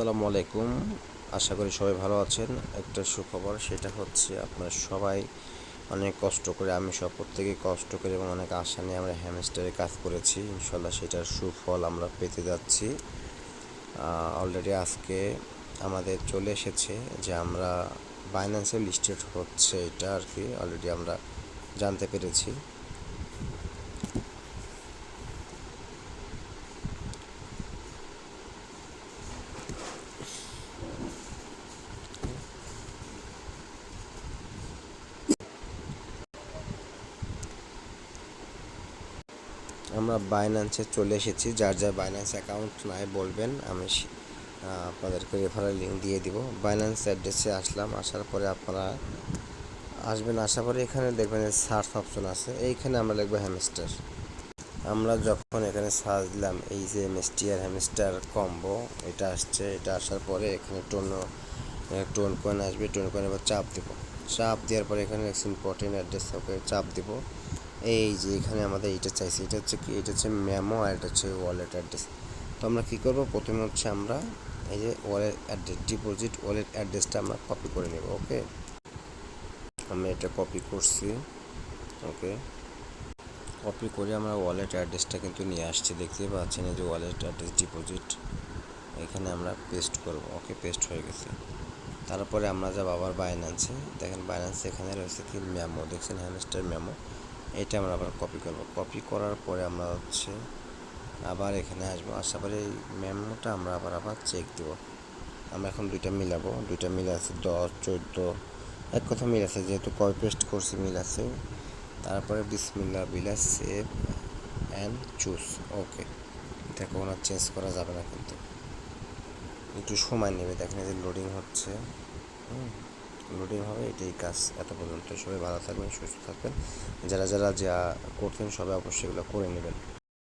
আসসালামু আলাইকুম। আশা করি সবাই ভালো আছেন। একটা সুখবর, সেটা হচ্ছে আপনারা সবাই অনেক কষ্ট করে, আমি সব প্রত্যেকেই কষ্ট করে এবং অনেক আশা নিয়ে আমরা হ্যামস্টারে কাজ করেছি। ইনশাল্লাহ সেটার সুফল আমরা পেতে যাচ্ছি। অলরেডি আজকে আমাদের চলে এসেছে যে আমরা বাইন্যান্সে লিস্টেড হচ্ছে এটা আর কি অলরেডি আমরা জানতে পেরেছি। আমরা বাইন্যান্সে চলে এসেছি। যার যার বাইন্যান্স অ্যাকাউন্ট নাই বলবেন, আমি আপনাদেরকে রেফারেল লিঙ্ক দিয়ে দিব। বাইন্যান্স অ্যাড্রেসে আসলাম, আসার পরে আপনারা আসবেন। আসার পরে এখানে দেখবেন সার্চ অপশন আছে। এইখানে আমরা লিখব হ্যামস্টার আমরা যখন এখানে সার্চ দিলাম, এই যে এমএসটি আর হ্যামস্টার কম্বো এটা আসছে, এটা আসার পরে এখানে টোন টোন কয়েন আসবে। টোন কয়েন এবার চাপ দিব। চাপ দেওয়ার পরে এখানে ইম্পর্টেন্ট অ্যাড্রেস ওকে চাপ দিব। এই যে এখানে আমাদের এটা চাইছি, এটা হচ্ছে কি, এটা হচ্ছে মেমো আর এটা হচ্ছে ওয়ালেট অ্যাড্রেস তো আমরা কী করব? প্রথমে হচ্ছে আমরা এই যে ওয়ালেট অ্যাড্রেস ডিপোজিট ওয়ালেট অ্যাড্রেসটা আমরা কপি করে নেব ওকে আমি এটা কপি করছি ওকে কপি করে আমরা ওয়ালেট অ্যাড্রেসটা কিন্তু নিয়ে আসছি দেখতে পাচ্ছেন এই যে ওয়ালেট অ্যাড্রেস ডিপোজিট এখানে আমরা পেস্ট করব ওকে পেস্ট হয়ে গেছে। তারপরে আমরা যাব আবার বাইন্যান্সে দেখেন বাইন্যান্সে এখানে রয়েছে কি মেমো দেখছেন হ্যামস্টার মেমো এটা আমরা আবার কপি করব। কপি করার পরে আমরা হচ্ছে আবার এখানে আসব। আসার পরে এই মেমোটা আমরা আবার আবার চেক দিব। আমরা এখন দুইটা মিলাবো। দুইটা মিল আছে দশ, চোদ্দ। এক কথা মিল আছে, যেহেতু কপি পেস্ট করছি, মিল আছে। তারপরে বিসমিল্লা বিলা সেভ অ্যান্ড চুজ ওকে এটা কোনো চেঞ্জ করা যাবে না কিন্তু। একটু সময় নেবে। দেখেন যে লোডিং হচ্ছে। লোডিং হবে, এটাই কাজ। এত পর্যন্ত সবাই ভালো থাকবেন, সুস্থ থাকবেন। যারা যারা যা করতেন সবাই অবশ্যই এগুলো করে নেবেন।